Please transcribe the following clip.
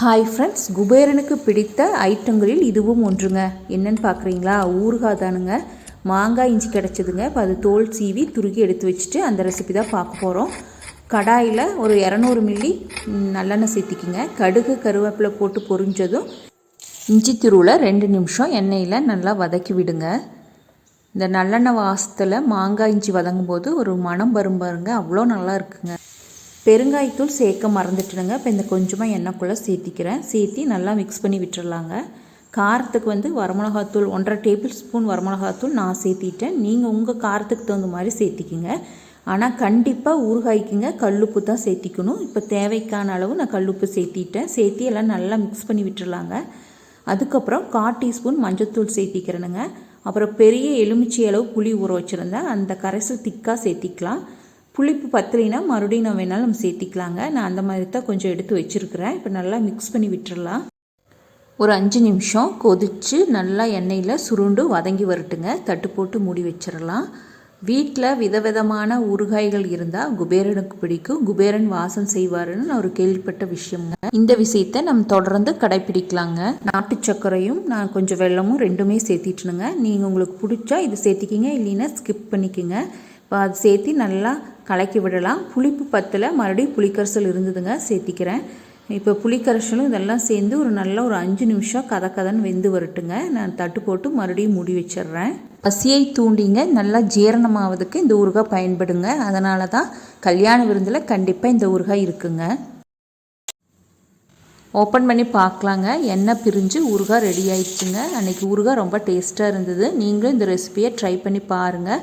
Hi friends குபேரனுக்கு பிடித்த ஐட்டங்களில் இதுவும் ஒன்றுங்க. என்னன்னு பார்க்குறீங்களா ஊறுகாய் தானுங்க. மாங்காய் இஞ்சி கிடச்சிதுங்க. இப்போ அது தோல் சீவி துருகி எடுத்து வச்சுட்டு அந்த ரெசிபி தான் பார்க்க போகிறோம் கடாயில் ஒரு இரநூறு மில்லி நல்லெண்ணெய் சேர்த்திக்கிங்க. கடுகு கருவேப்பிலை போட்டு பொரிஞ்சதும் இஞ்சி திருவில் ரெண்டு நிமிஷம் எண்ணெயில் நல்லா வதக்கி விடுங்க. இந்த நல்லெண்ணெய் வாசத்தில் மாங்காய் இஞ்சி வதங்கும் போது ஒரு மணம் வரும் பாருங்க. அவ்வளோ நல்லா இருக்குங்க. பெருங்காயத்தூள் சேர்க்க மறந்துட்டுனுங்க இப்போ இந்த கொஞ்சமாக எண்ணெய்க்குள்ளே சேர்த்திக்கிறேன். சேர்த்தி நல்லா மிக்ஸ் பண்ணி விட்டுடலாங்க காரத்துக்கு வந்து வரமிளகாத்தூள் ஒன்றரை டேபிள் ஸ்பூன் வரமிளகாத்தூள் நான் சேர்த்திட்டேன். நீங்கள் உங்கள் காரத்துக்கு தகுந்த மாதிரி சேர்த்திக்கிங்க. ஆனால் கண்டிப்பாக ஊறுகாய்க்குங்க கல்லுப்பு தான் சேர்த்திக்கணும். இப்போ தேவைக்கான அளவு நான் கல்லுப்பு சேர்த்திட்டேன். சேர்த்தி எல்லாம் நல்லா மிக்ஸ் பண்ணி விட்டுடலாங்க அதுக்கப்புறம் கால் டீஸ்பூன் மஞ்சத்தூள் சேர்த்திக்கிறேனுங்க. அப்புறம் பெரிய எலுமிச்சை அளவு புளி ஊற வச்சுருந்தேன். அந்த கரைசல் திக்காக சேர்த்திக்கலாம். புளிப்பு பத்தலைனா மறுபடியும் நம்ம வேணாலும் நம்ம சேர்த்திக்கலாங்க. நான் அந்த மாதிரி தான் கொஞ்சம் எடுத்து வச்சுருக்கிறேன். இப்போ நல்லா மிக்ஸ் பண்ணி விட்டுறலாம். ஒரு அஞ்சு நிமிஷம் கொதித்து நல்லா எண்ணெயில் சுருண்டு வதங்கி வரட்டுங்க. தட்டு போட்டு மூடி வச்சிடலாம் வீட்டில் விதவிதமான ஊறுகாய்கள் இருந்தால் குபேரனுக்கு பிடிக்கும். குபேரன் வாசம் செய்வாருன்னு நான் ஒரு கேள்விப்பட்ட விஷயம்ங்க. இந்த விஷயத்தை நம்ம தொடர்ந்து கடைப்பிடிக்கலாங்க நாட்டு சர்க்கரையும் நான் கொஞ்சம் வெள்ளமும் ரெண்டுமே சேர்த்திட்டுனுங்க. நீங்கள் உங்களுக்கு பிடிச்சா இது சேர்த்திக்கிங்க இல்லைன்னா ஸ்கிப் பண்ணிக்கோங்க. அது சேர்த்தி நல்லா கலக்கி விடலாம். புளிப்பு பத்தில் மறுபடியும் புளிக்கரைசல் இருந்ததுங்க சேர்த்திக்கிறேன். இப்போ புளிக்கரைசலும் இதெல்லாம் சேர்ந்து ஒரு நல்ல ஒரு அஞ்சு நிமிஷம் கதை கதன்னு வெந்து வரட்டுங்க. நான் தட்டு போட்டு மறுபடியும் மூடி வச்சிடுறேன். பசியை தூண்டிங்க நல்லா ஜீரணமாவதுக்கு இந்த ஊறுகாய் பயன்படுங்க. அதனால தான் கல்யாண விருந்தில் கண்டிப்பாக இந்த ஊறுகாய் இருக்குங்க. ஓப்பன் பண்ணி பார்க்கலாங்க. எண்ணெய் பிரிஞ்சு ஊறுகாய் ரெடி ஆயிடுச்சுங்க. அன்றைக்கி ஊறுகாய் ரொம்ப டேஸ்ட்டாக இருந்தது. நீங்களும் இந்த ரெசிபியை ட்ரை பண்ணி பாருங்கள்